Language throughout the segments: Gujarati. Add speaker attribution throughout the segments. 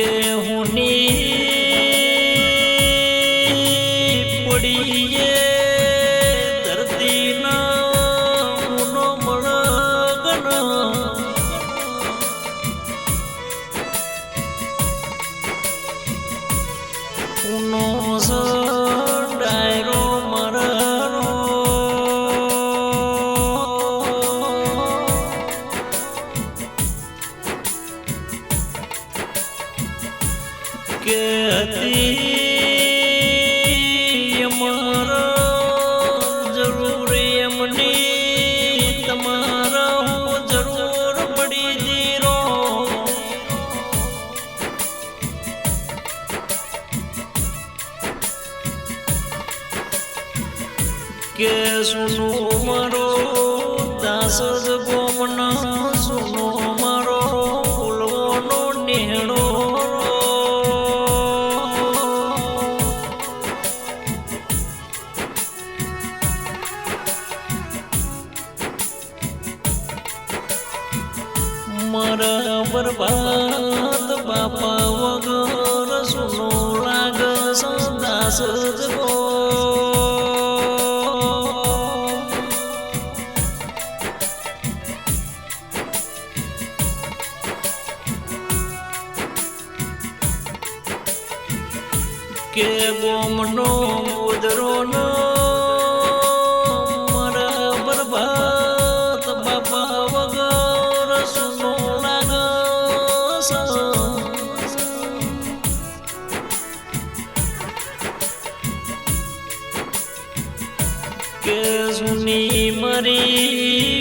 Speaker 1: કે કે સુનો મારો દાસ જ ગોમના સુનો મારો ફૂલવાનો નેણો મારા બરબાદ બાપા વગર સુનો રાગ સદાસ જ મરી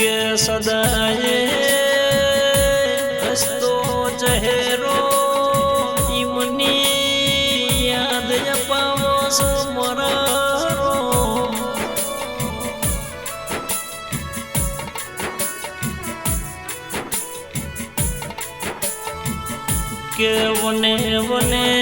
Speaker 1: કે સદાય. હસતો ચહેરો ઇમની યાદ અપાવો સમરારો. કે વને વને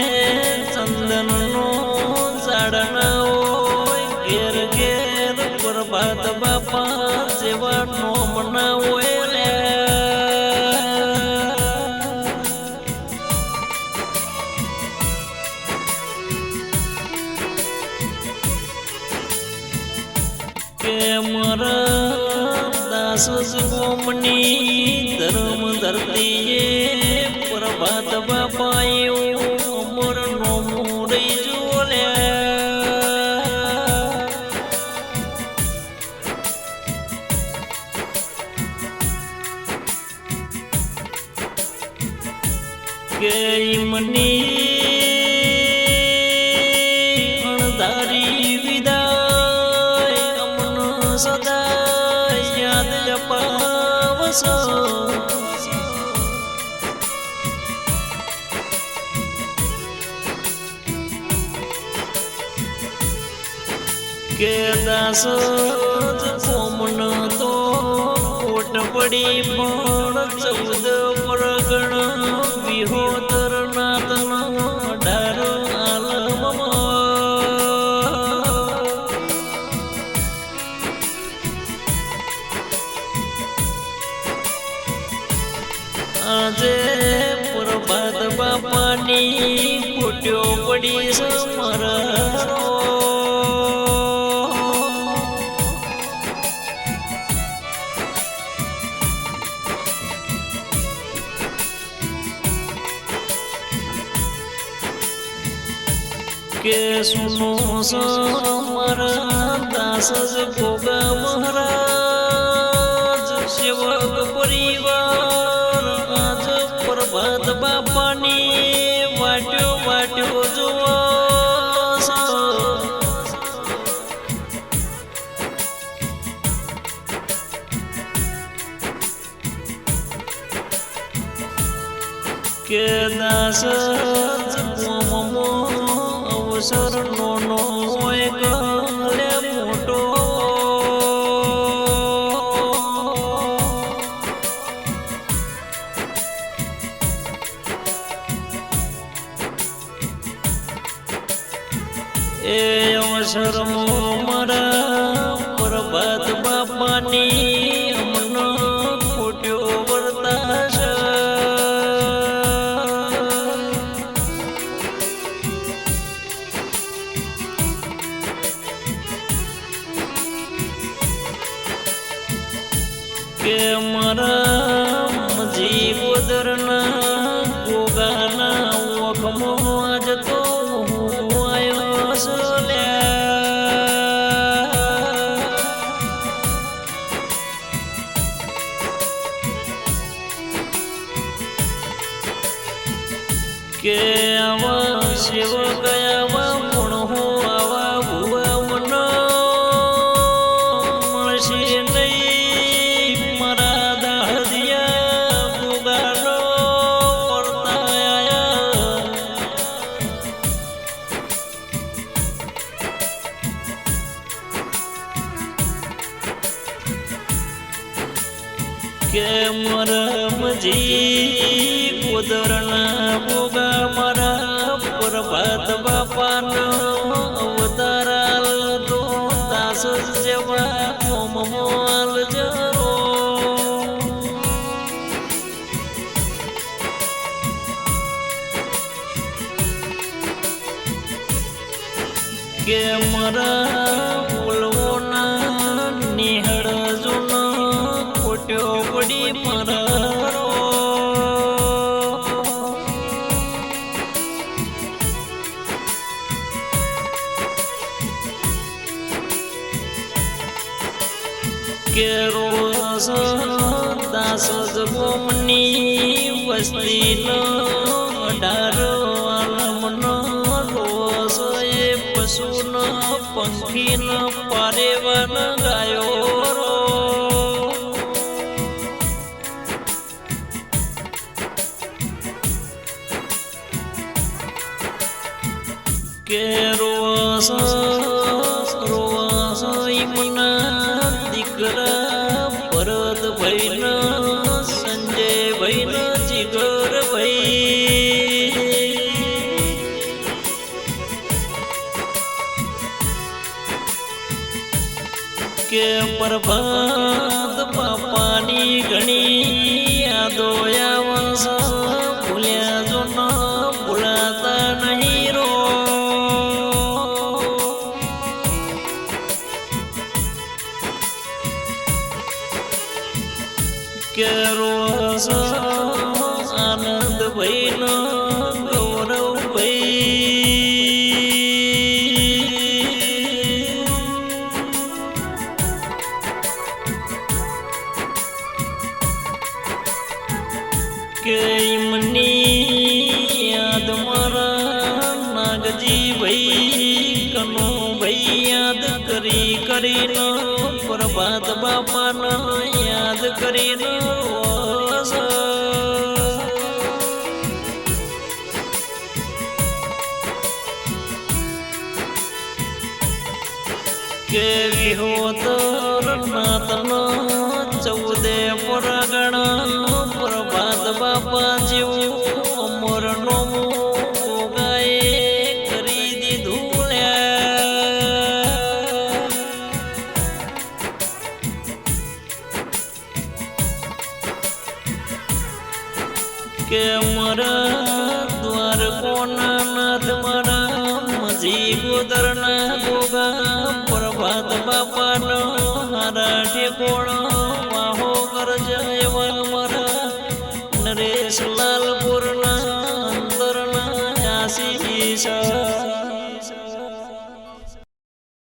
Speaker 1: મારા દાસ ગોમની ધર્મ ધરતીએ પ્રભાત બાપા એવું અમર નો મોરઈ જોલ્યા કે ઈમની અપાવશો કે દાસ કોમન તો કોટ પડી પણ ચૌદ પરગણ વિહોતર પડી સમરો કે સુનો સમર દાસ જ ભોગા મહારાજ. કે દાસ જ કોમમો અવસર નો હોય મોટો. એ અવસરમાં મારા પ્રભાત બાપાની કે મારા મજી ગોદરના ભોગા મારા પ્રભાત બાપાનો અવતારાલ તો દાસ જેવા મોલ જરો. કે મારા કે રોસ દાસ જગોમની વસ્તીનો અઢાર આલમનો રોસ એ પશુનો પંખીનો પારેવન ગાયો કેરો કે કે પ્રભાત કે એમની યાદ મારા નાગજી ભાઈ, કનો ભાઈ યાદ કરી કરીને, પ્રભાત બાપાને યાદ કરીને જેવું અમરનો ગાય કરી દીધું. કે મારા દ્વાર કોના નાથ મારા મજી ગોદરના ગોગા પ્રભાત બાપાનો હારા